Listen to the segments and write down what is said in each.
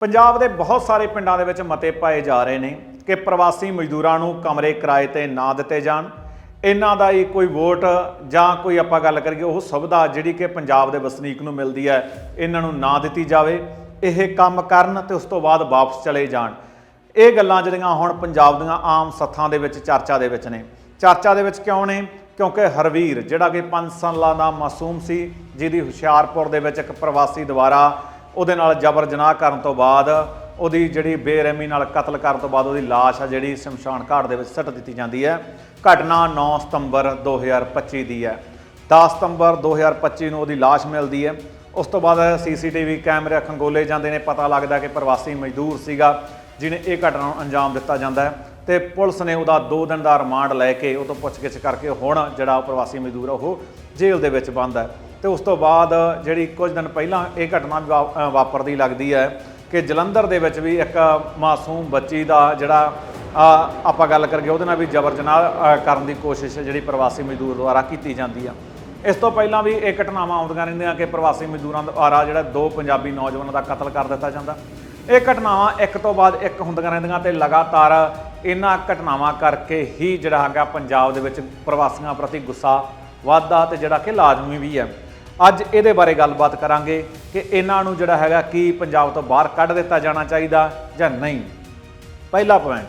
ਪੰਜਾਬ ਦੇ ਬਹੁਤ ਸਾਰੇ ਪਿੰਡਾਂ ਦੇ ਵਿੱਚ ਮਤੇ ਪਾਏ ਜਾ ਰਹੇ ਨੇ ਕਿ ਪ੍ਰਵਾਸੀ ਮਜ਼ਦੂਰਾਂ ਨੂੰ ਕਮਰੇ ਕਿਰਾਏ ਤੇ ਨਾ ਦਿੱਤੇ ਜਾਣ। ਇਹਨਾਂ ਦਾ ਹੀ ਕੋਈ ਵੋਟ ਜਾਂ ਕੋਈ ਆਪਾਂ ਗੱਲ ਕਰੀਏ, ਉਹ ਸੁਵਿਧਾ ਜਿਹੜੀ ਕਿ ਪੰਜਾਬ ਦੇ ਵਸਨੀਕ ਨੂੰ ਮਿਲਦੀ ਹੈ, ਇਹਨਾਂ ਨੂੰ ਨਾ ਦਿੱਤੀ ਜਾਵੇ। ਇਹ ਕੰਮ ਕਰਨ ਤੇ ਉਸ ਤੋਂ ਬਾਅਦ ਵਾਪਸ ਚਲੇ ਜਾਣ। ਇਹ ਗੱਲਾਂ ਜਿਹੜੀਆਂ ਹੁਣ ਪੰਜਾਬ ਦੀਆਂ ਆਮ ਸੱਥਾਂ ਦੇ ਵਿੱਚ ਚਰਚਾ ਦੇ ਵਿੱਚ ਨੇ। ਚਰਚਾ ਦੇ ਵਿੱਚ ਕਿਉਂ ਨੇ? ਕਿਉਂਕਿ ਹਰਵੀਰ, ਜਿਹੜਾ ਕਿ 5 ਸਾਲਾਂ ਦਾ ਮਾਸੂਮ ਸੀ, ਜਿਹਦੀ ਹੁਸ਼ਿਆਰਪੁਰ ਦੇ ਵਿੱਚ ਇੱਕ ਪ੍ਰਵਾਸੀ ਦੁਆਰਾ ਉਹਦੇ ਨਾਲ ਜਬਰ ਜਨਾਹ ਕਰਨ ਤੋਂ ਬਾਅਦ ਉਹਦੀ ਜਿਹੜੀ ਬੇਰਹਿਮੀ ਨਾਲ ਕਤਲ ਕਰਨ ਤੋਂ ਬਾਅਦ ਉਹਦੀ ਲਾਸ਼ ਆ ਜਿਹੜੀ ਸ਼ਮਸ਼ਾਨ ਘਾਟ ਦੇ ਵਿੱਚ ਸੱਟ ਦਿੱਤੀ ਜਾਂਦੀ ਹੈ। ਘਟਨਾ 9 ਸਤੰਬਰ 2025 ਦੀ ਹੈ। 10 ਸਤੰਬਰ 2025 ਨੂੰ ਉਹਦੀ ਲਾਸ਼ ਮਿਲਦੀ ਹੈ। ਉਸ ਤੋਂ ਬਾਅਦ ਸੀਸੀਟੀਵੀ ਕੈਮਰੇ ਖੰਗੋਲੇ ਜਾਂਦੇ ਨੇ। ਪਤਾ ਲੱਗਦਾ ਕਿ ਪ੍ਰਵਾਸੀ ਮਜ਼ਦੂਰ ਸੀਗਾ, ਜਿਹਨੇ ਇਹ ਘਟਨਾ ਨੂੰ ਅੰਜਾਮ ਦਿੱਤਾ ਜਾਂਦਾ ਹੈ ਤੇ ਪੁਲਿਸ ਨੇ ਉਹਦਾ 2 ਦਿਨ ਦਾ ਰਿਮਾਂਡ ਲੈ ਕੇ ਉਹ ਤੋਂ ਪੁੱਛਗਿੱਛ ਕਰਕੇ ਹੁਣ ਜਿਹੜਾ ਉਹ ਪ੍ਰਵਾਸੀ ਮਜ਼ਦੂਰ ਆ, ਉਹ ਜੇਲ੍ਹ ਦੇ ਵਿੱਚ ਬੰਦ ਹੈ। ਤੇ ਉਸ ਤੋਂ ਬਾਅਦ ਜਿਹੜੀ ਕੁਝ ਦਿਨ ਪਹਿਲਾਂ ਇਹ ਘਟਨਾ ਵਾ- ਵਾਪਰਦੀ ਲੱਗਦੀ ਹੈ ਕਿ ਜਲੰਧਰ ਦੇ ਵਿੱਚ ਵੀ ਇੱਕ ਮਾਸੂਮ ਬੱਚੀ ਦਾ ਜਿਹੜਾ ਆਪਾਂ ਗੱਲ ਕਰਕੇ ਉਹਦੇ ਨਾਲ ਵੀ ਜਬਰ ਜਨਾਹ ਕਰਨ ਦੀ ਕੋਸ਼ਿਸ਼ ਜਿਹੜੀ ਪ੍ਰਵਾਸੀ ਮਜ਼ਦੂਰ ਦੁਆਰਾ ਕੀਤੀ ਜਾਂਦੀ ਆ। ਇਸ ਤੋਂ ਪਹਿਲਾਂ ਵੀ ਇਹ ਘਟਨਾਵਾਂ ਆਉਂਦੀਆਂ ਰਹਿੰਦੀਆਂ ਕਿ ਪ੍ਰਵਾਸੀ ਮਜ਼ਦੂਰਾਂ ਦੁਆਰਾ ਜਿਹੜਾ ਦੋ ਪੰਜਾਬੀ ਨੌਜਵਾਨਾਂ ਦਾ ਕਤਲ ਕਰ ਦਿੱਤਾ ਜਾਂਦਾ। ਇਹ ਘਟਨਾਵਾਂ ਇੱਕ ਤੋਂ ਬਾਅਦ ਇੱਕ ਹੁੰਦੀਆਂ ਰਹਿੰਦੀਆਂ ਤੇ ਲਗਾਤਾਰ ਇਹਨਾਂ ਘਟਨਾਵਾਂ ਕਰਕੇ ਹੀ ਜਿਹੜਾ ਹੈਗਾ ਪੰਜਾਬ ਦੇ ਵਿੱਚ ਪ੍ਰਵਾਸੀਆਂ ਪ੍ਰਤੀ ਗੁੱਸਾ ਵੱਧਦਾ ਤੇ ਜਿਹੜਾ ਕਿ ਲਾਜ਼ਮੀ ਵੀ ਹੈ। ਅੱਜ ਇਹਦੇ ਬਾਰੇ ਗੱਲਬਾਤ ਕਰਾਂਗੇ ਕਿ ਇਹਨਾਂ ਨੂੰ ਜਿਹੜਾ ਹੈਗਾ ਕੀ ਪੰਜਾਬ ਤੋਂ ਬਾਹਰ ਕੱਢ ਦਿੱਤਾ ਜਾਣਾ ਚਾਹੀਦਾ ਜਾਂ ਨਹੀਂ। ਪਹਿਲਾ ਪੁਆਇੰਟ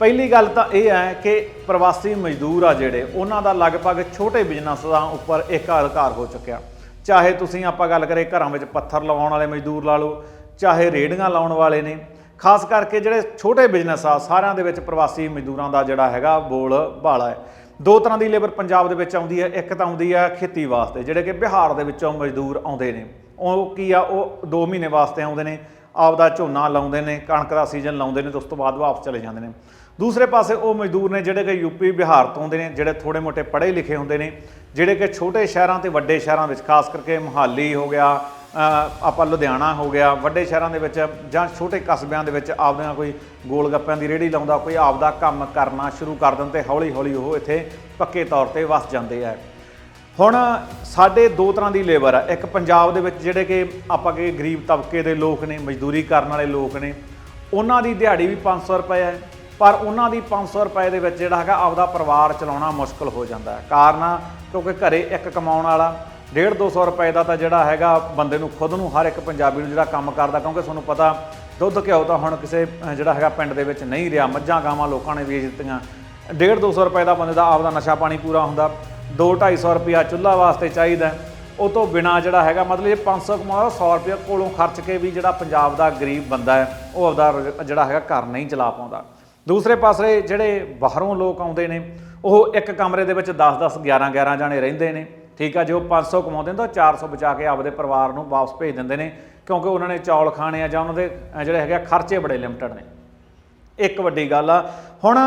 ਪਹਿਲੀ ਗੱਲ ਤਾਂ ਇਹ ਹੈ ਕਿ ਪ੍ਰਵਾਸੀ ਮਜ਼ਦੂਰ ਆ ਜਿਹੜੇ, ਉਹਨਾਂ ਦਾ ਲਗਭਗ ਛੋਟੇ ਬਿਜ਼ਨਸਾਂ ਉੱਪਰ ਇੱਕ ਅਧਿਕਾਰ ਹੋ ਚੁੱਕਿਆ। ਚਾਹੇ ਤੁਸੀਂ ਆਪਾਂ ਗੱਲ ਕਰੇ ਘਰਾਂ ਵਿੱਚ ਪੱਥਰ ਲਵਾਉਣ ਵਾਲੇ ਮਜ਼ਦੂਰ ਲਾ ਲਓ, ਚਾਹੇ ਰੇੜੀਆਂ ਲਾਉਣ ਵਾਲੇ ਨੇ, ਖਾਸ ਕਰਕੇ ਜਿਹੜੇ ਛੋਟੇ ਬਿਜ਼ਨਸ ਆ, ਸਾਰਿਆਂ ਦੇ ਵਿੱਚ ਪ੍ਰਵਾਸੀ ਮਜ਼ਦੂਰਾਂ ਦਾ ਜਿਹੜਾ ਹੈਗਾ ਬੋਲ ਭਾਲਾ ਹੈ। ਦੋ ਤਰ੍ਹਾਂ ਦੀ ਲੇਬਰ ਪੰਜਾਬ ਦੇ ਵਿੱਚ ਆਉਂਦੀ ਹੈ, ਇੱਕ ਤਾਂ ਆਉਂਦੀ ਹੈ ਖੇਤੀ ਵਾਸਤੇ, ਜਿਹੜੇ ਕਿ ਬਿਹਾਰ ਦੇ ਵਿੱਚੋਂ ਮਜ਼ਦੂਰ ਆਉਂਦੇ ਨੇ। ਉਹ ਕੀ ਆ, ਉਹ 2 ਮਹੀਨੇ ਵਾਸਤੇ ਆਉਂਦੇ ਨੇ, ਆਪਦਾ ਝੋਨਾ ਲਾਉਂਦੇ ਨੇ, ਕਣਕ ਦਾ ਸੀਜ਼ਨ ਲਾਉਂਦੇ ਨੇ ਤੇ ਉਸ ਤੋਂ ਬਾਅਦ ਵਾਪਸ ਚਲੇ ਜਾਂਦੇ ਨੇ। ਦੂਸਰੇ ਪਾਸੇ ਉਹ ਮਜ਼ਦੂਰ ਨੇ ਜਿਹੜੇ ਕਿ ਯੂਪੀ ਬਿਹਾਰ ਤੋਂ ਆਉਂਦੇ ਨੇ, ਜਿਹੜੇ ਥੋੜੇ ਮੋਟੇ ਪੜ੍ਹੇ ਲਿਖੇ ਹੁੰਦੇ ਨੇ, ਜਿਹੜੇ ਕਿ ਛੋਟੇ ਸ਼ਹਿਰਾਂ ਤੇ ਵੱਡੇ ਸ਼ਹਿਰਾਂ ਵਿੱਚ, ਖਾਸ ਕਰਕੇ ਮੁਹਾਲੀ ਹੋ ਗਿਆ ਆਪਾਂ ਲੁਧਿਆਣਾ ਹੋ ਗਿਆ, ਵੱਡੇ ਸ਼ਹਿਰਾਂ ਦੇ ਵਿੱਚ ਜਾਂ ਛੋਟੇ ਕਸਬਿਆਂ ਦੇ ਵਿੱਚ ਆਪਦਿਆਂ ਕੋਈ ਗੋਲ ਗੱਪਿਆਂ ਦੀ ਰੇਹੜੀ ਲਾਉਂਦਾ, ਕੋਈ ਆਪਦਾ ਕੰਮ ਕਰਨਾ ਸ਼ੁਰੂ ਕਰ ਦਿੰਦੇ ਤੇ ਹੌਲੀ ਹੌਲੀ ਉਹ ਇੱਥੇ ਪੱਕੇ ਤੌਰ ਤੇ ਵਸ ਜਾਂਦੇ ਆ। ਹੁਣ ਸਾਡੇ ਦੋ ਤਰ੍ਹਾਂ ਦੀ ਲੇਬਰ ਆ, ਇੱਕ ਪੰਜਾਬ ਦੇ ਵਿੱਚ ਜਿਹੜੇ ਕਿ ਆਪਾਂ ਕਿ ਗਰੀਬ ਤਬਕੇ ਦੇ ਲੋਕ ਨੇ, ਮਜ਼ਦੂਰੀ ਕਰਨ ਵਾਲੇ ਲੋਕ ਨੇ, ਉਹਨਾਂ ਦੀ ਦਿਹਾੜੀ ਵੀ 500 ਰੁਪਏ ਹੈ ਪਰ ਉਹਨਾਂ ਦੀ 500 ਰੁਪਏ ਦੇ ਵਿੱਚ ਜਿਹੜਾ ਹੈਗਾ ਆਪਦਾ ਪਰਿਵਾਰ ਚਲਾਉਣਾ ਮੁਸ਼ਕਲ ਹੋ ਜਾਂਦਾ। ਹੈ ਕਾਰਨ ਕਿਉਂਕਿ ਘਰੇ ਇੱਕ ਕਮਾਉਣ ਵਾਲਾ 1.5 200 ਰੁਪਏ ਦਾ ਤਾਂ ਜਿਹੜਾ ਹੈਗਾ ਬੰਦੇ ਨੂੰ ਖੁਦ ਨੂੰ ਹਰ ਇੱਕ ਪੰਜਾਬੀ ਨੂੰ ਜਿਹੜਾ ਕੰਮ ਕਰਦਾ, ਕਿਉਂਕਿ ਤੁਹਾਨੂੰ ਪਤਾ ਦੁੱਧ ਘਿਓ ਤਾਂ ਹੁਣ ਕਿਸੇ ਜਿਹੜਾ ਹੈਗਾ ਪਿੰਡ ਦੇ ਵਿੱਚ ਨਹੀਂ ਰਿਹਾ। ਮੱਝਾਂ, ਗਾਵਾਂ ਲੋਕਾਂ ਨੇ ਵੇਚ ਦਿੱਤੀਆਂ। 1.5 200 ਰੁਪਏ ਦਾ ਬੰਦੇ ਦਾ ਆਪਦਾ ਨਸ਼ਾ ਪਾਣੀ ਪੂਰਾ ਹੁੰਦਾ। 2 250 ਰੁਪਿਆ ਚੁੱਲ੍ਹਾ ਵਾਸਤੇ ਚਾਹੀਦਾ। ਉਹ ਤੋਂ ਬਿਨਾ ਜਿਹੜਾ ਹੈਗਾ, ਮਤਲਬ ਇਹ 500 ਕਮਾਉਂਦਾ 100 ਰੁਪਏ ਕੋਲੋਂ ਖਰਚ ਕੇ ਵੀ ਜਿਹੜਾ ਪੰਜਾਬ ਦਾ ਗਰੀਬ ਬੰਦਾ ਹੈ, ਉਹ ਆਪਦਾ ਰੁਜ਼- ਜਿਹੜਾ ਹੈਗਾ ਘਰ ਨਹੀਂ ਚਲਾ ਪਾਉਂਦਾ। ਦੂਸਰੇ ਪਾਸੇ ਜਿਹੜੇ ਬਾਹਰੋਂ ਲੋਕ ਆਉਂਦੇ ਨੇ, ਉਹ ਇੱਕ ਕਮਰੇ ਦੇ ਵਿੱਚ 10 10 11 11 ਜਾਣੇ ਰਹਿੰਦੇ ਨੇ। ਠੀਕ ਆ, ਜੇ ਉਹ 500 ਕਮਾਉਂਦੇ ਨੇ ਤਾਂ 400 ਬਚਾ ਕੇ ਆਪਦੇ ਪਰਿਵਾਰ ਨੂੰ ਵਾਪਸ ਭੇਜ ਦਿੰਦੇ ਨੇ, ਕਿਉਂਕਿ ਉਹਨਾਂ ਨੇ ਚੌਲ ਖਾਣੇ ਆ ਜਾਂ ਉਹਨਾਂ ਦੇ ਜਿਹੜੇ ਹੈਗੇ ਆ, ਖਰਚੇ ਬੜੇ ਲਿਮਟਡ ਨੇ। ਇੱਕ ਵੱਡੀ ਗੱਲ ਆ, ਹੁਣ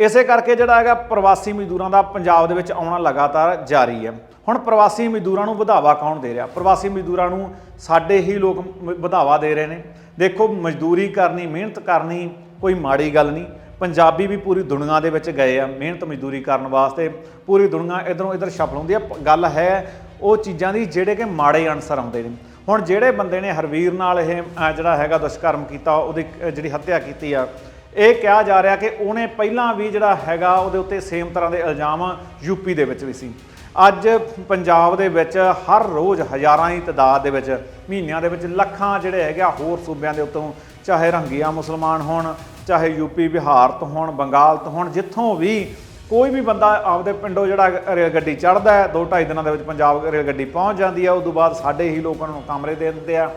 ਇਸੇ ਕਰਕੇ ਜਿਹੜਾ ਹੈਗਾ ਪ੍ਰਵਾਸੀ ਮਜ਼ਦੂਰਾਂ ਦਾ ਪੰਜਾਬ ਦੇ ਵਿੱਚ ਆਉਣਾ ਲਗਾਤਾਰ ਜਾਰੀ ਹੈ ਹੁਣ ਪ੍ਰਵਾਸੀ ਮਜ਼ਦੂਰਾਂ ਨੂੰ ਵਧਾਵਾ ਕੌਣ ਦੇ ਰਿਹਾ? ਪ੍ਰਵਾਸੀ ਮਜ਼ਦੂਰਾਂ ਨੂੰ ਸਾਡੇ ਹੀ ਲੋਕ ਵਧਾਵਾ ਦੇ ਰਹੇ ਨੇ। ਦੇਖੋ, ਮਜ਼ਦੂਰੀ ਕਰਨੀ, ਮਿਹਨਤ ਕਰਨੀ ਕੋਈ ਮਾੜੀ ਗੱਲ ਨਹੀਂ। ਪੰਜਾਬੀ ਵੀ ਪੂਰੀ ਦੁਨੀਆ ਦੇ ਵਿੱਚ ਗਏ ਆ, ਮਿਹਨਤ ਮਜ਼ਦੂਰੀ ਕਰਨ ਵਾਸਤੇ ਪੂਰੀ ਦੁਨੀਆ ਇਧਰੋਂ ਇਧਰ ਸ਼ਫਲ ਹੁੰਦੀ ਆ। ਪ- ਗੱਲ ਹੈ ਉਹ ਚੀਜ਼ਾਂ ਦੀ ਜਿਹੜੇ ਕਿ ਮਾੜੇ ਅਨਸਰ ਆਉਂਦੇ ਨੇ। ਹੁਣ ਜਿਹੜੇ ਬੰਦੇ ਨੇ ਹਰਵੀਰ ਨਾਲ ਇਹ ਜਿਹੜਾ ਹੈਗਾ ਦੁਸ਼ਕਰਮ ਕੀਤਾ, ਉਹਦੀ ਜਿਹੜੀ ਹੱਤਿਆ ਕੀਤੀ ਆ, ਇਹ ਕਿਹਾ ਜਾ ਰਿਹਾ ਕਿ ਉਹਨੇ ਪਹਿਲਾਂ ਵੀ ਜਿਹੜਾ ਹੈਗਾ ਉਹਦੇ ਉੱਤੇ ਸੇਮ ਤਰ੍ਹਾਂ ਦੇ ਇਲਜ਼ਾਮ ਯੂਪੀ ਦੇ ਵਿੱਚ ਵੀ ਸੀ। ਅੱਜ ਪੰਜਾਬ ਦੇ ਵਿੱਚ ਹਰ ਰੋਜ਼ ਹਜ਼ਾਰਾਂ ਦੀ ਤਾਦਾਦ ਦੇ ਵਿੱਚ, ਮਹੀਨਿਆਂ ਦੇ ਵਿੱਚ ਲੱਖਾਂ ਜਿਹੜੇ ਹੈਗੇ ਆ ਹੋਰ ਸੂਬਿਆਂ ਦੇ ਉੱਤੋਂ, ਚਾਹੇ ਰੰਗੀਆਂ ਮੁਸਲਮਾਨ ਹੋਣ ਚਾਹੇ ਯੂਪੀ ਬਿਹਾਰ ਤੋਂ ਹੋਣ, ਬੰਗਾਲ ਤੋਂ ਹੋਣ, ਜਿੱਥੋਂ ਵੀ ਕੋਈ ਵੀ ਬੰਦਾ ਆਪਦੇ ਪਿੰਡੋਂ ਜਿਹੜਾ ਰੇਲ ਗੱਡੀ ਚੜ੍ਹਦਾ ਹੈ, ਦੋ ਢਾਈ ਦਿਨਾਂ ਦੇ ਵਿੱਚ ਪੰਜਾਬ ਰੇਲ ਗੱਡੀ ਪਹੁੰਚ ਜਾਂਦੀ ਹੈ ਉਸ ਤੋਂ ਬਾਅਦ ਸਾਡੇ ਹੀ ਲੋਕਾਂ ਨੂੰ ਕਮਰੇ ਦੇ ਦਿੰਦੇ ਆ।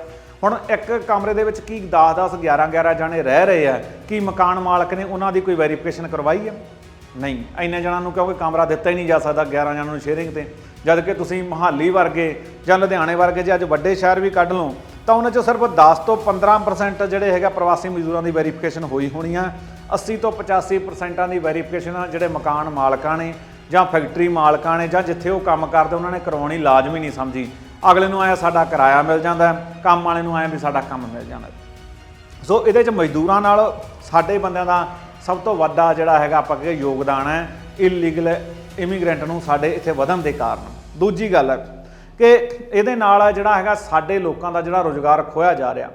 ਹੁਣ ਇੱਕ ਕਮਰੇ ਦੇ ਵਿੱਚ ਕੀ 10 10 11 11 ਜਾਣੇ ਰਹਿ ਰਹੇ ਆ, ਕੀ ਮਕਾਨ ਮਾਲਕ ਨੇ ਉਹਨਾਂ ਦੀ ਕੋਈ ਵੈਰੀਫਿਕੇਸ਼ਨ ਕਰਵਾਈ ਹੈ ਨਹੀਂ, ਇੰਨੇ ਜਣਾਂ ਨੂੰ ਕਿਉਂਕਿ ਕਮਰਾ ਦਿੱਤਾ ਹੀ ਨਹੀਂ ਜਾ ਸਕਦਾ 11 ਜਣਾਂ ਨੂੰ ਸ਼ੇਅਰਿੰਗ ਤੇ। ਜਦ ਕਿ ਤੁਸੀਂ ਮੁਹਾਲੀ ਵਰਗੇ ਜਾਂ ਲੁਧਿਆਣੇ ਵਰਗੇ ਜੇ ਅੱਜ ਵੱਡੇ ਸ਼ਹਿਰ ਵੀ ਕੱਢ ਲਓ ਤਾਂ ਉਹਨਾਂ 'ਚੋਂ ਸਿਰਫ 10 ਤੋਂ 15% ਜਿਹੜੇ ਹੈਗਾ ਪ੍ਰਵਾਸੀ ਮਜ਼ਦੂਰਾਂ ਦੀ ਵੈਰੀਫਿਕੇਸ਼ਨ ਹੋਈ ਹੋਣੀ ਆ। 80 ਤੋਂ 85% ਦੀ ਵੈਰੀਫਿਕੇਸ਼ਨ ਜਿਹੜੇ ਮਕਾਨ ਮਾਲਕਾਂ ਨੇ ਜਾਂ ਫੈਕਟਰੀ ਮਾਲਕਾਂ ਨੇ ਜਾਂ ਜਿੱਥੇ ਉਹ ਕੰਮ ਕਰਦੇ, ਉਹਨਾਂ ਨੇ ਕਰਵਾਉਣੀ ਲਾਜ਼ਮੀ ਨਹੀਂ ਸਮਝੀ। ਅਗਲੇ ਨੂੰ ਆਇਆ ਸਾਡਾ ਕਿਰਾਇਆ ਮਿਲ ਜਾਂਦਾ ਕੰਮ ਵਾਲੇ ਨੂੰ ਆਇਆ ਵੀ ਸਾਡਾ ਕੰਮ ਮਿਲ ਜਾਂਦਾ ਸੋ ਇਹਦੇ ਚ ਮਜ਼ਦੂਰਾਂ ਨਾਲ ਸਾਡੇ ਬੰਦਿਆਂ ਦਾ ਸਭ ਤੋਂ ਵੱਡਾ ਜਿਹੜਾ ਹੈਗਾ ਆਪਾਂ ਕਹੀਏ ਯੋਗਦਾਨ ਹੈ ਇਲੀਗਲ ਇਮੀਗ੍ਰੈਂਟ ਨੂੰ ਸਾਡੇ ਇੱਥੇ ਵਧਣ ਦੇ ਕਾਰਨ। ਦੂਜੀ ਗੱਲ ਹੈ ਕਿ ਇਹਦੇ ਨਾਲ ਜਿਹੜਾ ਹੈਗਾ ਸਾਡੇ ਲੋਕਾਂ ਦਾ ਜਿਹੜਾ ਰੋਜ਼ਗਾਰ ਖੋਇਆ ਜਾ ਰਿਹਾ।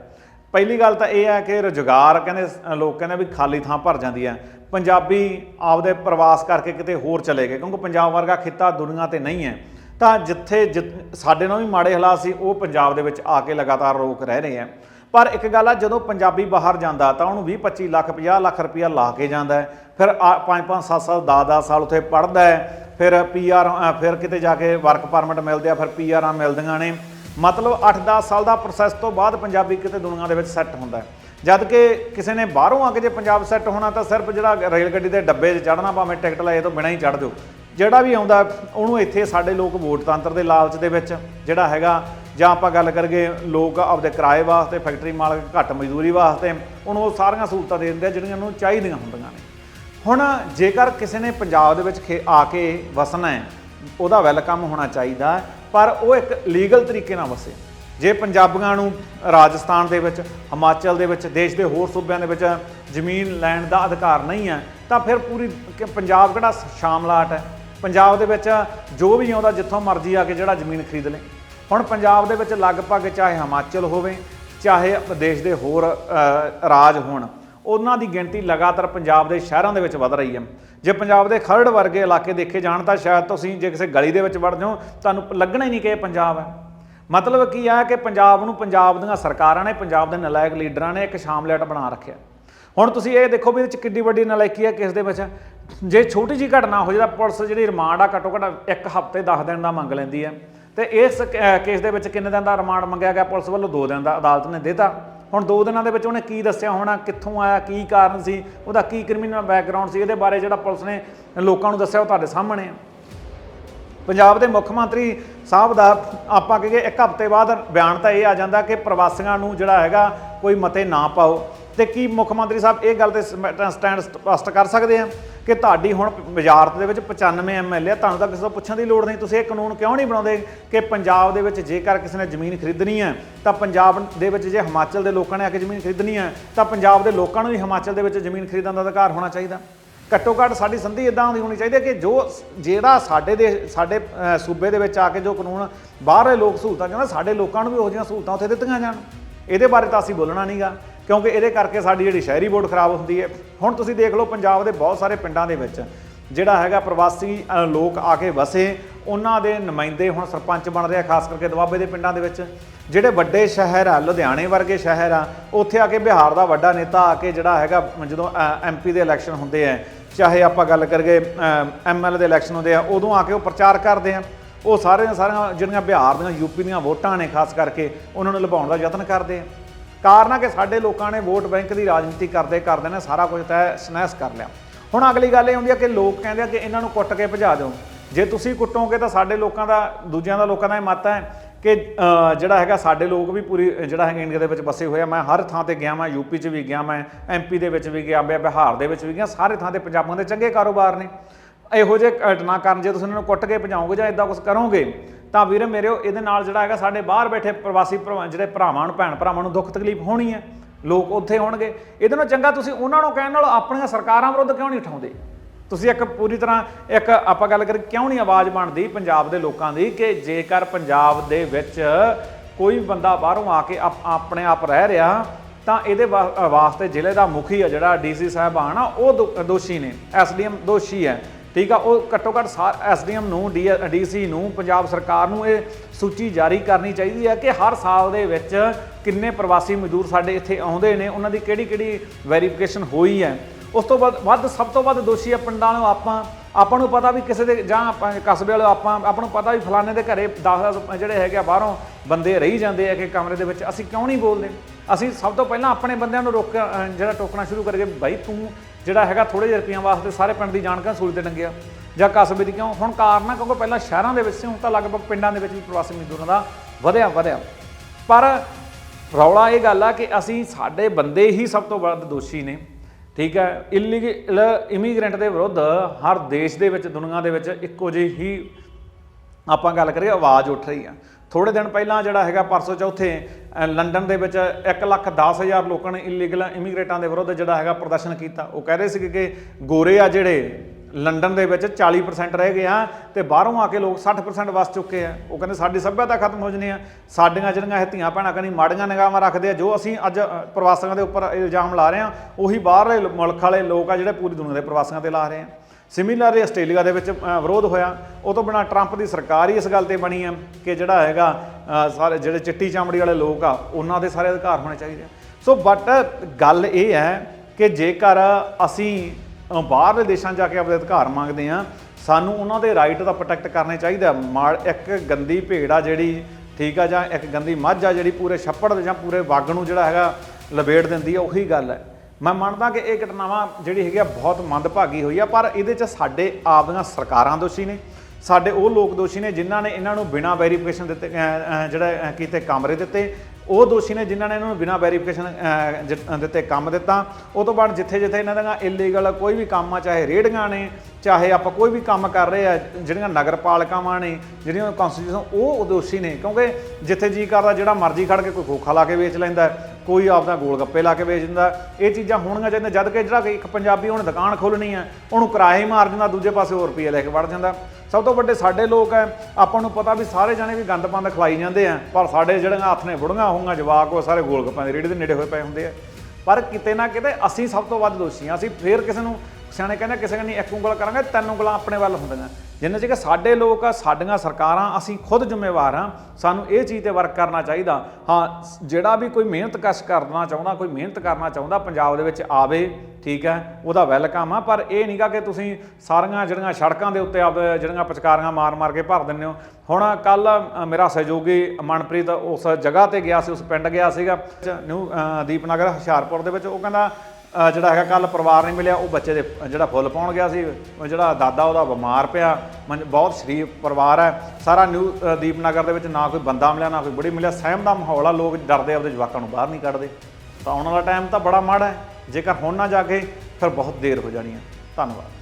ਪਹਿਲੀ ਗੱਲ ਤਾਂ ਇਹ ਹੈ ਕਿ ਰੁਜ਼ਗਾਰ ਕਹਿੰਦੇ ਲੋਕ ਕਹਿੰਦੇ ਵੀ ਖਾਲੀ ਥਾਂ ਭਰ ਜਾਂਦੀ ਹੈ। ਪੰਜਾਬੀ ਆਪਦੇ ਪ੍ਰਵਾਸ ਕਰਕੇ ਕਿਤੇ ਹੋਰ ਚਲੇ ਗਏ, ਕਿਉਂਕਿ ਪੰਜਾਬ ਵਰਗਾ ਖਿੱਤਾ ਦੁਨੀਆ ਤੇ ਨਹੀਂ ਹੈ। ਤਾਂ ਜਿੱਥੇ ਜਿ- ਸਾਡੇ ਨਾਲ ਵੀ ਮਾੜੇ ਹਾਲਾਤ ਸੀ, ਉਹ ਪੰਜਾਬ ਦੇ ਵਿੱਚ ਆ ਕੇ ਲਗਾਤਾਰ ਰੋਕ ਰਹਿ ਰਹੇ ਆ ਪਰ ਇੱਕ ਗੱਲ ਆ, ਜਦੋਂ ਪੰਜਾਬੀ ਬਾਹਰ ਜਾਂਦਾ, ਤਾਂ ਉਹਨੂੰ 20 25 ਲੱਖ 50 ਲੱਖ ਰੁਪਇਆ ਲਾ ਕੇ ਜਾਂਦਾ ਹੈ। ਫਿਰ 5 5 7 7 10 10 ਸਾਲ ਉੱਥੇ ਪੜ੍ਹਦਾ ਹੈ। ਫਿਰ ਪੀਆਰ ਫਿਰ ਕਿਤੇ ਜਾ ਕੇ ਵਰਕ ਪਰਮਿਟ ਮਿਲਦੇ ਆ, ਫਿਰ ਪੀਆਰਾਂ ਮਿਲਦੀਆਂ ਨੇ। ਮਤਲਬ 8-10 ਸਾਲ ਦਾ ਪ੍ਰੋਸੈਸ ਤੋਂ ਬਾਅਦ ਪੰਜਾਬੀ ਕਿਤੇ ਦੁਨੀਆ ਦੇ ਵਿੱਚ ਸੈੱਟ ਹੁੰਦਾ ਹੈ। ਜਦ ਕਿ ਕਿਸੇ ਨੇ ਬਾਹਰੋਂ ਆ ਕੇ ਜੇ ਪੰਜਾਬ ਸੈੱਟ ਹੋਣਾ ਤਾਂ ਸਿਰਫ ਜਿਹੜਾ ਰੇਲ ਗੱਡੀ ਦੇ ਡੱਬੇ 'ਚ ਚੜ੍ਹਨਾ ਭਾਵੇਂ ਟਿਕਟ ਲਏ ਤੋਂ ਬਿਨਾਂ ਹੀ ਚੜ੍ਹ ਦਿਓ ਜਿਹੜਾ ਵੀ ਆਉਂਦਾ, ਉਹਨੂੰ ਇੱਥੇ ਸਾਡੇ ਲੋਕ ਵੋਟ ਤੰਤਰ ਦੇ ਲਾਲਚ ਦੇ ਵਿੱਚ ਜਿਹੜਾ ਹੈਗਾ, ਜਾਂ ਆਪਾਂ ਗੱਲ ਕਰਗੇ ਲੋਕ ਆਪਦੇ ਕਿਰਾਏ ਵਾਸਤੇ ਫੈਕਟਰੀ ਮਾਲਕ ਘੱਟ ਮਜ਼ਦੂਰੀ ਵਾਸਤੇ, ਉਹਨੂੰ ਉਹ ਸਾਰੀਆਂ ਸਹੂਲਤਾਂ ਦੇ ਦਿੰਦੇ ਆ, ਜਿਹੜੀਆਂ ਉਹਨੂੰ ਚਾਹੀਦੀਆਂ ਹੁੰਦੀਆਂ ਨੇ। ਹੁਣ ਜੇਕਰ ਕਿਸੇ ਨੇ ਪੰਜਾਬ ਦੇ ਵਿੱਚ ਖੇ- ਆ ਕੇ ਵਸਣਾ ਹੈ, ਉਹਦਾ ਵੈਲਕਮ ਹੋਣਾ ਚਾਹੀਦਾ ਪਰ ਉਹ ਇੱਕ ਲੀਗਲ ਤਰੀਕੇ ਨਾਲ ਵਸੇ। ਜੇ ਪੰਜਾਬੀਆਂ ਨੂੰ ਰਾਜਸਥਾਨ ਦੇ ਵਿੱਚ, ਹਿਮਾਚਲ ਦੇ ਵਿੱਚ, ਦੇਸ਼ ਦੇ ਹੋਰ ਸੂਬਿਆਂ ਦੇ ਵਿੱਚ ਜ਼ਮੀਨ ਲੈਣ ਦਾ ਅਧਿਕਾਰ ਨਹੀਂ ਹੈ, ਤਾਂ ਫਿਰ ਪੂਰੀ ਕਿ ਪੰਜਾਬ ਕਿਹੜਾ ਸ਼ਾਮਲਾਟ ਹੈ? ਪੰਜਾਬ ਦੇ ਵਿੱਚ ਜੋ ਵੀ ਆਉਂਦਾ, ਜਿੱਥੋਂ ਮਰਜ਼ੀ ਆ ਕੇ ਜਿਹੜਾ ਜ਼ਮੀਨ ਖਰੀਦ ਲੇ। ਹੁਣ ਪੰਜਾਬ ਦੇ ਵਿੱਚ ਲਗਭਗ ਚਾਹੇ ਹਿਮਾਚਲ ਹੋਵੇ, ਚਾਹੇ ਦੇਸ਼ ਦੇ ਹੋਰ ਰਾਜ ਹੋਣ ਉਹਨਾਂ ਦੀ ਗਿਣਤੀ ਲਗਾਤਾਰ ਪੰਜਾਬ ਦੇ ਸ਼ਹਿਰਾਂ ਦੇ ਵਿੱਚ ਵਧ ਰਹੀ ਹੈ। ਜੇ ਪੰਜਾਬ ਦੇ ਖਰੜ ਵਰਗੇ ਇਲਾਕੇ ਦੇਖੇ ਜਾਣ ਤਾਂ ਸ਼ਾਇਦ ਤੁਸੀਂ ਜੇ ਕਿਸੇ ਗਲੀ ਦੇ ਵਿੱਚ ਵੜ ਜਾਓ, ਤੁਹਾਨੂੰ ਲੱਗਣਾ ਹੀ ਨਹੀਂ ਕਿ ਇਹ ਪੰਜਾਬ ਹੈ। ਮਤਲਬ ਕੀ ਹੈ ਕਿ ਪੰਜਾਬ ਨੂੰ ਪੰਜਾਬ ਦੀਆਂ ਸਰਕਾਰਾਂ ਨੇ, ਪੰਜਾਬ ਦੇ ਨਲਾਇਕ ਲੀਡਰਾਂ ਨੇ ਇੱਕ ਸ਼ਾਮਲੇਟ ਬਣਾ ਰੱਖਿਆ। ਹੁਣ ਤੁਸੀਂ ਇਹ ਦੇਖੋ ਵੀ ਇਹਦੇ ਚ ਕਿੱਡੀ ਵੱਡੀ ਨਲਾਇਕੀ ਹੈ ਕਿਸ ਦੇ ਵਿੱਚ? ਜੇ ਛੋਟੀ ਜੀ ਘਟਨਾ ਹੋ ਜਾਦਾ ਪੁਲਿਸ ਜਿਹੜੀ ਰਿਮਾਂਡ ਆ ਘੱਟੋ ਘੱਟ ਇੱਕ ਹਫ਼ਤੇ 10 ਦਿਨ ਦਾ ਮੰਗ ਲੈਂਦੀ ਹੈ। ਤੇ ਇਸ ਕੇਸ ਦੇ ਵਿੱਚ ਕਿੰਨੇ ਦਿਨ ਦਾ ਰਿਮਾਂਡ ਮੰਗਿਆ ਗਿਆ? ਪੁਲਿਸ ਵੱਲੋਂ 2 ਦਿਨ ਦਾ ਅਦਾਲਤ ਨੇ ਦਿੱਤਾ। ਹੁਣ ਦੋ ਦਿਨਾਂ ਦੇ ਵਿੱਚ ਉਹਨੇ ਕੀ ਦੱਸਿਆ ਹੋਣਾ, ਕਿੱਥੋਂ ਆਇਆ, ਕੀ ਕਾਰਨ ਸੀ, ਉਹਦਾ ਕੀ ਕ੍ਰਿਮੀਨਲ ਬੈਕਗ੍ਰਾਉਂਡ ਸੀ, ਇਹਦੇ ਬਾਰੇ ਜਿਹੜਾ ਪੁਲਿਸ ਨੇ ਲੋਕਾਂ ਨੂੰ ਦੱਸਿਆ ਉਹ ਤੁਹਾਡੇ ਸਾਹਮਣੇ ਆ। ਪੰਜਾਬ ਦੇ ਮੁੱਖ ਮੰਤਰੀ ਸਾਹਿਬ ਦਾ ਆਪਾਂ ਕਹੀਏ ਇੱਕ ਹਫ਼ਤੇ ਬਾਅਦ ਬਿਆਨ ਤਾਂ ਇਹ ਆ ਜਾਂਦਾ ਕਿ ਪ੍ਰਵਾਸੀਆਂ ਨੂੰ ਜਿਹੜਾ ਹੈਗਾ ਕੋਈ ਮਤੇ ਨਾ ਪਾਓ। ਤੇ ਕੀ ਮੁੱਖ ਮੰਤਰੀ ਸਾਹਿਬ ਇਹ ਗੱਲ ਤੇ ਸਟੈਂਡ ਸਪਸ਼ਟ ਕਰ ਸਕਦੇ ਆ? ਕਿ ਤੁਹਾਡੀ ਹੁਣ ਵਜ਼ਾਰਤ ਦੇ ਵਿੱਚ 95 ਐਮਐਲਏ ਤੁਹਾਨੂੰ ਤਾਂ ਕਿਸੇ ਤੋਂ ਪੁੱਛਣ ਦੀ ਲੋੜ ਨਹੀਂ। ਤੁਸੀਂ ਇਹ ਕਾਨੂੰਨ ਕਿਉਂ ਨਹੀਂ ਬਣਾਉਂਦੇ ਕਿ ਪੰਜਾਬ ਦੇ ਵਿੱਚ ਜੇਕਰ ਕਿਸੇ ਨੇ ਜ਼ਮੀਨ ਖਰੀਦਣੀ ਹੈ, ਤਾਂ ਪੰਜਾਬ ਦੇ ਵਿੱਚ ਜੇ ਹਿਮਾਚਲ ਦੇ ਲੋਕਾਂ ਨੇ ਆ ਕੇ ਜ਼ਮੀਨ ਖਰੀਦਣੀ ਹੈ, ਤਾਂ ਪੰਜਾਬ ਦੇ ਲੋਕਾਂ ਨੂੰ ਵੀ ਹਿਮਾਚਲ ਦੇ ਵਿੱਚ ਜ਼ਮੀਨ ਖਰੀਦਣ ਦਾ ਅਧਿਕਾਰ ਹੋਣਾ ਚਾਹੀਦਾ। ਘੱਟੋ ਘੱਟ ਸਾਡੀ ਸੰਧੀ ਇਦਾਂ ਦੀ ਹੋਣੀ ਚਾਹੀਦੀ ਹੈ ਕਿ ਜੋ ਜਿਹੜਾ ਸਾਡੇ ਦੇ, ਸਾਡੇ ਸੂਬੇ ਦੇ ਵਿੱਚ ਆ ਕੇ ਜੋ ਕਾਨੂੰਨ ਬਾਹਰਲੇ ਲੋਕ ਸਹੂਲਤਾਂ ਚਾਹੁੰਦੇ ਸਾਡੇ ਲੋਕਾਂ ਨੂੰ ਵੀ ਉਹੋ ਜਿਹੀਆਂ ਸਹੂਲਤਾਂ ਉੱਥੇ ਦਿੱਤੀਆਂ ਜਾਣ। ਇਹਦੇ ਬਾਰੇ ਤਾਂ ਅਸੀਂ ਬੋਲਣਾ ਨਹੀਂਗਾ ਕਿਉਂਕਿ ਇਹਦੇ ਕਰਕੇ ਸਾਡੀ ਜਿਹੜੀ ਸ਼ਹਿਰੀ ਵੋਟ ਖਰਾਬ ਹੁੰਦੀ ਹੈ। ਹੁਣ ਤੁਸੀਂ ਦੇਖ ਲਓ, ਪੰਜਾਬ ਦੇ ਬਹੁਤ ਸਾਰੇ ਪਿੰਡਾਂ ਦੇ ਵਿੱਚ ਜਿਹੜਾ ਹੈਗਾ ਪ੍ਰਵਾਸੀ ਲੋਕ ਆ ਕੇ ਵਸੇ। ਉਹਨਾਂ ਦੇ ਨੁਮਾਇੰਦੇ ਹੁਣ ਸਰਪੰਚ ਬਣ ਰਹੇ ਆ, ਖਾਸ ਕਰਕੇ ਦੁਆਬੇ ਦੇ ਪਿੰਡਾਂ ਦੇ ਵਿੱਚ। ਜਿਹੜੇ ਵੱਡੇ ਸ਼ਹਿਰ ਆ, ਲੁਧਿਆਣੇ ਵਰਗੇ ਸ਼ਹਿਰ ਆ, ਉੱਥੇ ਆ ਕੇ ਬਿਹਾਰ ਦਾ ਵੱਡਾ ਨੇਤਾ ਆ ਕੇ ਜਿਹੜਾ ਹੈਗਾ, ਜਦੋਂ ਐਮਪੀ ਦੇ ਇਲੈਕਸ਼ਨ ਹੁੰਦੇ ਆ, ਚਾਹੇ ਆਪਾਂ ਗੱਲ ਕਰਗੇ ਐਮਐਲ ਦੇ ਇਲੈਕਸ਼ਨ ਹੁੰਦੇ ਆ, ਉਦੋਂ ਆ ਕੇ ਉਹ ਪ੍ਰਚਾਰ ਕਰਦੇ ਆ। ਉਹ ਸਾਰੇ ਦੀਆਂ ਸਾਰੀਆਂ ਜਿਹੜੀਆਂ ਬਿਹਾਰ ਦੀਆਂ ਯੂਪੀ ਦੀਆਂ ਵੋਟਾਂ ਨੇ, ਖਾਸ ਕਰਕੇ, ਉਹਨਾਂ ਨੂੰ ਲੁਭਾਉਣ ਦਾ ਯਤਨ ਕਰਦੇ ਆ। ਕਾਰਨ ਆ ਕਿ ਸਾਡੇ ਲੋਕਾਂ ਨੇ ਵੋਟ ਬੈਂਕ ਦੀ ਰਾਜਨੀਤੀ ਕਰਦੇ ਕਰਦੇ ਨੇ ਸਾਰਾ ਕੁਝ ਤੈ ਸਨੈਸ ਕਰ ਲਿਆ। ਹੁਣ ਅਗਲੀ ਗੱਲ ਇਹ ਹੁੰਦੀ ਹੈ ਕਿ ਲੋਕ ਕਹਿੰਦੇ ਆ ਕਿ ਇਹਨਾਂ ਨੂੰ ਕੁੱਟ ਕੇ ਭਜਾ ਦਿਓ। ਜੇ ਤੁਸੀਂ ਕੁੱਟੋਗੇ ਤਾਂ ਸਾਡੇ ਲੋਕਾਂ ਦਾ, ਦੂਜਿਆਂ ਦਾ ਲੋਕਾਂ ਦਾ ਇਹ ਮਤ ਹੈ ਕਿ ਜਿਹੜਾ ਹੈਗਾ ਸਾਡੇ ਲੋਕ ਵੀ ਪੂਰੀ, ਜਿਹੜਾ ਹੈਗਾ ਇੰਡੀਆ ਦੇ ਵਿੱਚ ਵਸੇ ਹੋਏ ਆ। ਮੈਂ ਹਰ ਥਾਂ ਤੇ ਗਿਆ ਮੈਂ ਯੂਪੀ 'ਚ ਵੀ ਗਿਆ ਮੈਂ ਐਮਪੀ ਦੇ ਵਿੱਚ ਵੀ ਗਿਆ ਮੈਂ ਬਿਹਾਰ ਦੇ ਵਿੱਚ ਵੀ ਗਿਆ, ਸਾਰੇ ਥਾਂ ਤੇ ਪੰਜਾਬਾਂ ਦੇ ਚੰਗੇ ਕਾਰੋਬਾਰ ਨੇ। ਇਹੋ ਜਿਹੇ ਘਟਨਾ ਕਰਨ ਜੇ ਤੁਸੀਂ ਇਹਨਾਂ ਨੂੰ ਕੁੱਟ ਕੇ ਭਜਾਓਗੇ ਜਾਂ ਇਦਾਂ ਕੁਝ ਕਰੋਗੇ ਤਾਂ ਵੀਰੇ ਮੇਰਿਓ ਇਹਦੇ ਨਾਲ ਜਿਹੜਾ ਹੈਗਾ ਸਾਡੇ ਬਾਹਰ ਬੈਠੇ ਪ੍ਰਵਾਸੀ ਭਰਾ, ਜਿਹੜੇ ਭਰਾਵਾਂ ਨੂੰ, ਭੈਣ ਭਰਾਵਾਂ ਨੂੰ ਦੁੱਖ ਤਕਲੀਫ ਹੋਣੀ ਹੈ, ਲੋਕ ਉੱਥੇ ਹੋਣਗੇ ਇਹਦੇ ਨਾਲ ਚੰਗਾ ਤੁਸੀਂ ਉਹਨਾਂ ਨੂੰ ਕਹਿਣ ਨਾਲ ਆਪਣੀਆਂ ਸਰਕਾਰਾਂ ਵਿਰੁੱਧ ਕਿਉਂ ਨਹੀਂ ਉਠਾਉਂਦੇ? ਤੁਸੀਂ ਇੱਕ ਪੂਰੀ ਤਰ੍ਹਾਂ ਇੱਕ ਆਪਾਂ ਗੱਲ ਕਰੀ ਕਿਉਂ ਨਹੀਂ ਆਵਾਜ਼ ਬਣਦੀ ਪੰਜਾਬ ਦੇ ਲੋਕਾਂ ਦੀ ਕਿ ਜੇਕਰ ਪੰਜਾਬ ਦੇ ਵਿੱਚ ਕੋਈ ਬੰਦਾ ਬਾਹਰੋਂ ਆ ਕੇ ਆਪ- ਆਪਣੇ ਆਪ ਰਹਿ ਰਿਹਾ, ਤਾਂ ਇਹਦੇ ਵਾ- ਵਾਸਤੇ ਜ਼ਿਲ੍ਹੇ ਦਾ ਮੁਖੀ ਆ ਜਿਹੜਾ ਡੀਸੀ ਸਾਹਿਬਾਨ ਆ, ਉਹ ਦੋ- ਦੋਸ਼ੀ ਨੇ, ਐਸਡੀਐਮ ਦੋਸ਼ੀ ਹੈ। ਠੀਕ ਆ, ਉਹ ਘੱਟੋ ਘੱਟ ਐਸਡੀਐਮ ਨੂੰ ਡੀਸੀ ਨੂੰ, ਪੰਜਾਬ ਸਰਕਾਰ ਨੂੰ ਇਹ ਸੂਚੀ ਜਾਰੀ ਕਰਨੀ ਚਾਹੀਦੀ ਹੈ ਕਿ ਹਰ ਸਾਲ ਦੇ ਵਿੱਚ ਕਿੰਨੇ ਪ੍ਰਵਾਸੀ ਮਜ਼ਦੂਰ ਸਾਡੇ ਇੱਥੇ ਆਉਂਦੇ ਨੇ, ਉਹਨਾਂ ਦੀ ਕਿਹੜੀ ਕਿਹੜੀ ਵੈਰੀਫਿਕੇਸ਼ਨ ਹੋਈ ਹੈ। ਉਸ ਤੋਂ ਬਾਅਦ ਵੱਧ, ਸਭ ਤੋਂ ਵੱਧ ਦੋਸ਼ੀ ਆ ਪਿੰਡਾਂ ਨੂੰ ਆਪਾਂ ਆਪਾਂ ਨੂੰ ਪਤਾ ਵੀ ਕਿਸੇ ਦੇ ਜਾਂ ਆਪਾਂ ਕਸਬੇ ਵਾਲੇ ਆਪਾਂ ਆਪਾਂ ਨੂੰ ਪਤਾ ਵੀ ਫਲਾਣੇ ਦੇ ਘਰੇ 10 ਜਿਹੜੇ ਹੈਗੇ ਆ, ਬਾਹਰੋਂ ਬੰਦੇ ਰਹੀ ਜਾਂਦੇ ਆ ਕਿ ਕਮਰੇ ਦੇ ਵਿੱਚ, ਅਸੀਂ ਕਿਉਂ ਨਹੀਂ ਬੋਲਦੇ? ਅਸੀਂ ਸਭ ਤੋਂ ਪਹਿਲਾਂ ਆਪਣੇ ਬੰਦਿਆਂ ਨੂੰ ਰੋਕ ਜਿਹੜਾ ਟੋਕਣਾ ਸ਼ੁਰੂ ਕਰੀਏ ਭਾਈ ਤੂੰ ਜਿਹੜਾ ਹੈਗਾ ਥੋੜੇ ਜਿਹੇ ਰੁਪਈਆਂ ਵਾਸਤੇ ਸਾਰੇ ਪਿੰਡ ਦੀ ਜਾਣਕਾਰੀ ਸੂਲ ਤੇ ਡੰਗਿਆ। ਜਾਂ ਕਸਬੇ ਦੀ ਕਿਉਂ? ਹੁਣ ਕਾਰਨ ਆ ਕਿਉਂਕਿ ਪਹਿਲਾਂ ਸ਼ਹਿਰਾਂ ਦੇ ਵਿੱਚ ਸੀ, ਹੁਣ ਤਾਂ ਲਗਭਗ ਪਿੰਡਾਂ ਦੇ ਵਿੱਚ ਵੀ ਪ੍ਰਵਾਸੀ ਮਜ਼ਦੂਰਾਂ ਦਾ ਵਧਿਆ ਵਧਿਆ। ਪਰ ਰੌਲਾ ਇਹ ਗੱਲ ਆ ਕਿ ਅਸੀਂ ਸਾਡੇ ਬੰਦੇ ਹੀ ਸਭ ਤੋਂ ਵੱਧ ਦੋਸ਼ੀ ਨੇ, ਠੀਕ ਹੈ? ਇਲੀਗਲ ਇਮੀਗ੍ਰੈਂਟ ਦੇ ਵਿਰੁੱਧ ਹਰ ਦੇਸ਼ ਦੇ ਵਿੱਚ, ਦੁਨੀਆ ਦੇ ਵਿੱਚ ਇੱਕੋ ਜਿਹੀ ਹੀ ਆਪਾਂ ਗੱਲ ਕਰੀਏ, ਆਵਾਜ਼ ਉੱਠ ਰਹੀ ਆ। ਥੋੜੇ ਦਿਨ ਪਹਿਲਾਂ ਜਿਹੜਾ ਹੈਗਾ ਪਰਸੋਂ ਚੌਥੇ ਲੰਡਨ ਦੇ ਵਿੱਚ 1 ਲੱਖ 10 ਹਜ਼ਾਰ ਲੋਕਾਂ ਨੇ ਇਲੀਗਲ ਇਮੀਗ੍ਰੇਟਾਂ ਦੇ ਵਿਰੁੱਧ ਜਿਹੜਾ ਹੈਗਾ ਪ੍ਰਦਰਸ਼ਨ ਕੀਤਾ। ਉਹ ਕਹਿ ਰਹੇ ਸੀ ਕਿ ਗੋਰੇ ਆ ਜਿਹੜੇ ਲੰਡਨ ਦੇ ਵਿੱਚ 40% ਰਹਿ ਗਏ ਆ ਤੇ ਬਾਹਰੋਂ ਆ ਕੇ ਲੋਕ 60% ਵਸ ਚੁੱਕੇ ਆ। ਉਹ ਕਹਿੰਦੇ ਸਾਡੀ ਸੱਭਿਅਤਾ ਖਤਮ ਹੋ ਜਣੀ ਆ। ਸਾਡੀਆਂ ਜਿਹੜੀਆਂ ਇਹ ਧੀਆਂ ਭੈਣਾਂ ਕਨੀ ਮਾੜੀਆਂ ਨਿਗਾਹਾਂ ਰੱਖਦੇ ਆ ਜੋ ਅਸੀਂ ਅੱਜ ਅ, ਪ੍ਰਵਾਸੀਆਂ ਦੇ ਉੱਪਰ ਇਲਜ਼ਾਮ ਲਾ ਰਹੇ ਆ ਉਹੀ ਬਾਹਰਲੇ ਮੁਲਕ ਵਾਲੇ ਲੋਕ ਆ ਜਿਹੜੇ ਪੂਰੀ ਦੁਨੀਆ ਦੇ ਪ੍ਰਵਾਸੀਆਂ ਤੇ ਲਾ ਰਹੇ ਆ। ਸਿਮਿਲਰਲੀ ਆਸਟ੍ਰੇਲੀਆ ਦੇ ਵਿੱਚ ਵਿਰੋਧ ਹੋਇਆ। ਉਹ ਤੋਂ ਬਿਨਾ ਟਰੰਪ ਦੀ ਸਰਕਾਰ ਹੀ ਇਸ ਗੱਲ ਤੇ ਬਣੀ ਹੈ ਕਿ ਜਿਹੜਾ ਹੈਗਾ ਸਾਰੇ ਜਿਹੜੇ ਚਿੱਟੀ ਚਾਮੜੀ ਵਾਲੇ ਲੋਕ ਆ, ਉਹਨਾਂ ਦੇ ਸਾਰੇ ਅਧਿਕਾਰ ਹੋਣੇ ਚਾਹੀਦੇ ਆ। ਸੋ ਬਟ ਗੱਲ ਇਹ ਹੈ ਕਿ ਜੇਕਰ ਅਸੀਂ ਬਾਹਰਲੇ ਦੇਸ਼ਾਂ ਜਾ ਕੇ ਆਪਣੇ ਅਧਿਕਾਰ ਮੰਗਦੇ ਆ ਸਾਨੂੰ ਉਹਨਾਂ ਦੇ ਰਾਈਟ ਦਾ ਪ੍ਰੋਟੈਕਟ ਕਰਨੇ ਚਾਹੀਦਾ ਮਾੜ, ਇੱਕ ਗੰਦੀ ਭੇਡ ਆ ਜਿਹੜੀ, ਠੀਕ ਆ ਜਾਂ ਇੱਕ ਗੰਦੀ ਮੱਝ ਆ ਜਿਹੜੀ ਪੂਰੇ ਛੱਪੜ ਜਾਂ ਪੂਰੇ ਵੱਗ ਨੂੰ ਜਿਹੜਾ ਹੈਗਾ, ਲਬੇੜ ਦਿੰਦੀ ਆ, ਉਹੀ ਗੱਲ ਹੈ। ਮੈਂ ਮੰਨਦਾ ਕਿ ਇਹ ਘਟਨਾਵਾਂ ਜਿਹੜੀ ਹੈਗੀ ਆ ਬਹੁਤ ਮੰਦਭਾਗੀ ਹੋਈ ਆ ਪਰ ਇਹਦੇ 'ਚ ਸਾਡੇ ਆਪ ਦੀਆਂ ਸਰਕਾਰਾਂ ਦੋਸ਼ੀ ਨੇ ਸਾਡੇ ਉਹ ਲੋਕ ਦੋਸ਼ੀ ਨੇ ਜਿਨ੍ਹਾਂ ਨੇ ਇਹਨਾਂ ਨੂੰ ਬਿਨਾਂ ਵੈਰੀਫਿਕੇਸ਼ਨ ਦਿੱਤੇ ਜਿਹੜਾ ਅਹ, ਕੀਤੇ ਕਮਰੇ ਦਿੱਤੇ। ਉਹ ਦੋਸ਼ੀ ਨੇ ਜਿਨ੍ਹਾਂ ਨੇ ਇਹਨਾਂ ਨੂੰ ਬਿਨਾਂ ਵੈਰੀਫਿਕੇਸ਼ਨ ਦਿੱਤੇ ਕੰਮ ਦਿੱਤਾ। ਉਹ ਤੋਂ ਬਾਅਦ ਜਿੱਥੇ ਜਿੱਥੇ ਇਹਨਾਂ ਦੀਆਂ ਇਲੀਗਲ ਕੋਈ ਵੀ ਕੰਮ ਆ ਚਾਹੇ ਰੇੜੀਆਂ ਨੇ ਚਾਹੇ ਆਪਾਂ ਕੋਈ ਵੀ ਕੰਮ ਕਰ ਰਹੇ ਆ ਜਿਹੜੀਆਂ ਨਗਰਪਾਲਿਕਾਵਾਂ ਨੇ ਜਿਹੜੀਆਂ ਕਨਸਟੀਟਿਊਸ਼ਨ ਉਹ ਦੋਸ਼ੀ ਨੇ। ਕਿਉਂਕਿ ਜਿੱਥੇ ਜੀ ਕਰਦਾ ਜਿਹੜਾ ਮਰਜ਼ੀ ਖੜ ਕੇ ਕੋਈ ਖੋਖਾ ਲਾ ਕੇ ਵੇਚ ਲੈਂਦਾ। ਕੋਈ ਆਪਦਾ ਗੋਲ ਗੱਪੇ ਲਾ ਕੇ ਵੇਚ ਦਿੰਦਾ। ਇਹ ਚੀਜ਼ਾਂ ਹੋਣੀਆਂ ਚਾਹੀਦੀਆਂ। ਜਦ ਕਿ ਜਿਹੜਾ ਕਿ ਇੱਕ ਪੰਜਾਬੀ ਉਹਨੇ ਦੁਕਾਨ ਖੋਲਣੀ ਹੈ, ਉਹਨੂੰ ਕਿਰਾਏ ਮਾਰ ਦਿੰਦਾ, ਦੂਜੇ ਪਾਸੇ ਹੋਰ ਰੁਪਈਏ ਲੈ ਕੇ ਵੜ ਜਾਂਦਾ। ਸਭ ਤੋਂ ਵੱਡੇ ਸਾਡੇ ਲੋਕ ਐ ਆਪਾਂ ਨੂੰ ਪਤਾ ਵੀ ਸਾਰੇ ਜਾਣੇ ਵੀ ਗੰਦ ਪੰਦ ਖਵਾਈ ਜਾਂਦੇ ਆ। ਪਰ ਸਾਡੇ ਜਿਹੜੀਆਂ ਹੱਥ ਨੇ ਬੁੜੀਆਂ ਹੋਊਗਾ ਜਵਾਕ ਉਹ ਸਾਰੇ ਗੋਲ ਗੱਪਾਂ ਦੇ ਰੇੜੇ ਦੇ ਨੇੜੇ ਹੋਏ ਪਏ ਹੁੰਦੇ ਆ। ਪਰ ਕਿਤੇ ਨਾ ਕਿਤੇ ਅਸੀਂ ਸਭ ਤੋਂ ਵੱਧ ਦੋਸ਼ੀ ਆ ਅਸੀਂ ਫੇਰ ਕਿਸੇ ਨੂੰ, ਸਿਆਣੇ ਕਹਿੰਦੇ ਕਿਸੇ ਨੇ ਇੱਕ ਉਂਗਲ ਕਰਾਂਗੇ, ਤਿੰਨ ਉਂਗਲਾਂ ਆਪਣੇ ਵੱਲ ਹੁੰਦੀਆਂ। ਜਿੰਨੇ ਚਿਰ ਸਾਡੇ ਲੋਕ ਆ, ਸਾਡੀਆਂ ਸਰਕਾਰਾਂ, ਅਸੀਂ ਖੁਦ ਜ਼ਿੰਮੇਵਾਰ ਆ ਸਾਨੂੰ ਇਹ ਚੀਜ਼ ਤੇ ਵਰਕ ਕਰਨਾ ਚਾਹੀਦਾ। ਹਾਂ, ਜਿਹੜਾ ਵੀ ਕੋਈ ਮਿਹਨਤ ਕਸ਼ ਕਰਨਾ ਚਾਹੁੰਦਾ, ਕੋਈ ਮਿਹਨਤ ਕਰਨਾ ਚਾਹੁੰਦਾ, ਪੰਜਾਬ ਦੇ ਵਿੱਚ ਆਵੇ, ਠੀਕ ਹੈ, ਉਹਦਾ ਵੈਲਕਮ ਆ, ਪਰ ਇਹ ਨਹੀਂਗਾ ਕਿ ਤੁਸੀਂ ਸਾਰੀਆਂ ਜਿਹੜੀਆਂ ਸੜਕਾਂ ਦੇ ਉੱਤੇ ਆਪ ਜਿਹੜੀਆਂ ਪਚਕਾਰੀਆਂ ਮਾਰ ਮਾਰ ਕੇ ਭਰ ਦਿੰਦੇ ਹੋ। ਹੁਣ ਕੱਲ ਮੇਰਾ ਸਹਿਯੋਗੀ ਮਨਪ੍ਰੀਤ ਉਸ ਜਗ੍ਹਾ ਤੇ ਗਿਆ ਸੀ, ਉਸ ਪਿੰਡ ਗਿਆ ਸੀਗਾ ਨਿਊ ਦੀਪਨਗਰ, ਹੁਸ਼ਿਆਰਪੁਰ ਦੇ ਵਿੱਚ। ਉਹ ਕਹਿੰਦਾ ਜਿਹੜਾ ਹੈਗਾ ਕੱਲ ਪਰਿਵਾਰ ਨਹੀਂ ਮਿਲਿਆ, ਉਹ ਬੱਚੇ ਦੇ ਜਿਹੜਾ ਫੁੱਲ ਪਾਉਣ ਗਿਆ ਸੀ। ਜਿਹੜਾ ਦਾਦਾ ਉਹਦਾ ਬਿਮਾਰ ਪਿਆ। ਮਨ- ਬਹੁਤ ਸ਼ਰੀਫ ਪਰਿਵਾਰ ਹੈ। ਸਾਰਾ ਨਿਊ ਦੀਪਨਗਰ ਦੇ ਵਿੱਚ ਨਾ ਕੋਈ ਬੰਦਾ ਮਿਲਿਆ, ਨਾ ਕੋਈ ਬੁੜੀ ਮਿਲਿਆ। ਸਹਿਮ ਦਾ ਮਾਹੌਲ ਆ, ਲੋਕ ਡਰਦੇ ਆਪਦੇ ਜਵਾਕਾਂ ਨੂੰ ਬਾਹਰ ਨਹੀਂ ਕੱਢਦੇ। ਤਾਂ ਆਉਣ ਵਾਲਾ ਟਾਈਮ ਤਾਂ ਬੜਾ ਮਾੜਾ ਹੈ। ਜੇਕਰ ਹੁਣ ਨਾ ਜਾ ਕੇ ਫਿਰ ਬਹੁਤ ਦੇਰ ਹੋ ਜਾਣੀ ਹੈ। ਧੰਨਵਾਦ।